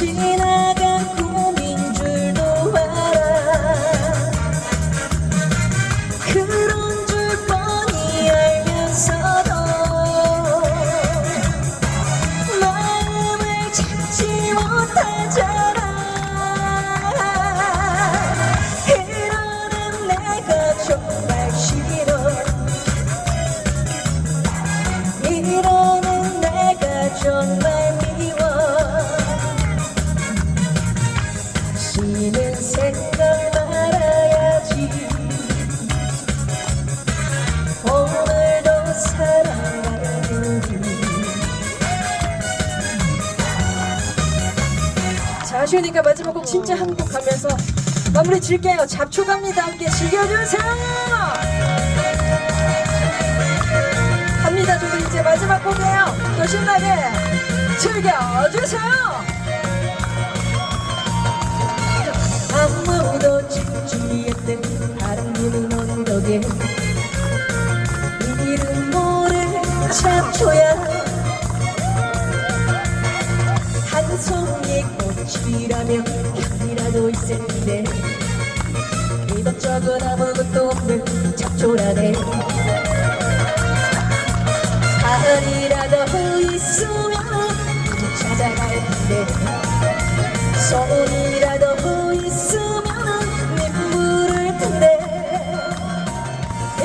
지 아쉬우니까 마지막 곡 진짜 한 곡 가면서 마무리 질게요. 잡초갑니다. 함께 즐겨주세요. 갑니다. 저도 이제 마지막 곡이에요. 또 신나게 즐겨주세요. 아무도 않는 바람 부는 언덕에 이름 모를 잡초야. 한송 이 꽃이라면 향이라도 있을 텐데. 이것저것 아무것도 없는 잡초라네. 가을이라도 있으면 찾아갈 텐데. 손이라도 있으면 눈물을 텐데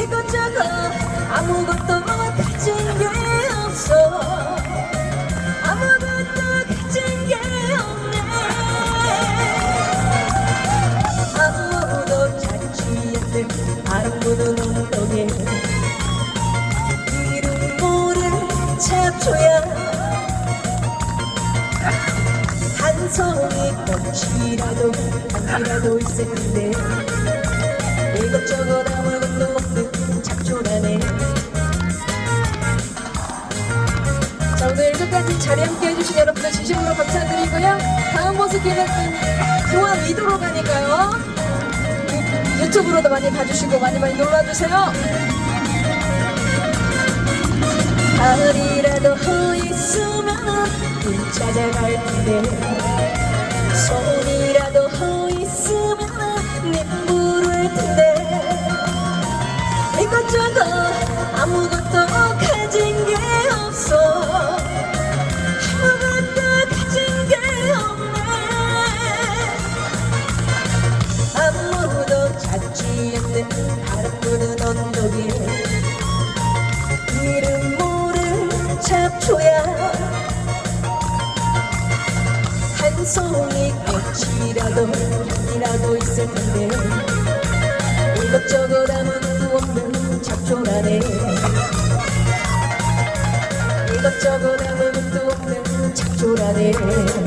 이것저것 아무것도 한 송이 꽃이라도 향이라도 있을 텐데. 이것저것 아무것도 없는 잡초라네. 자 오늘 끝까지 자리 함께 해주신 여러분들 진심으로 감사드리고요. 다음 모습 기회는 공항 위도로 가니까요. 유- 유튜브로도 많이 봐주시고 많이 많이 놀러주세요. 가을이라도 있으면 눈 찾아갈 텐데 손이라도 있으면 눈물을 텐데. 이것저것 아무것도 가진 게 없어. 아무것도 가진 게 없네. 아무도 찾지 않는 바람 부는 언덕에 이름 모를 잡초야 한 송이 꽃이라도 향이라도 있을 텐데 이것저것 아무것도 없는 잡초라네 이것저것 아무것도 없는 잡초라네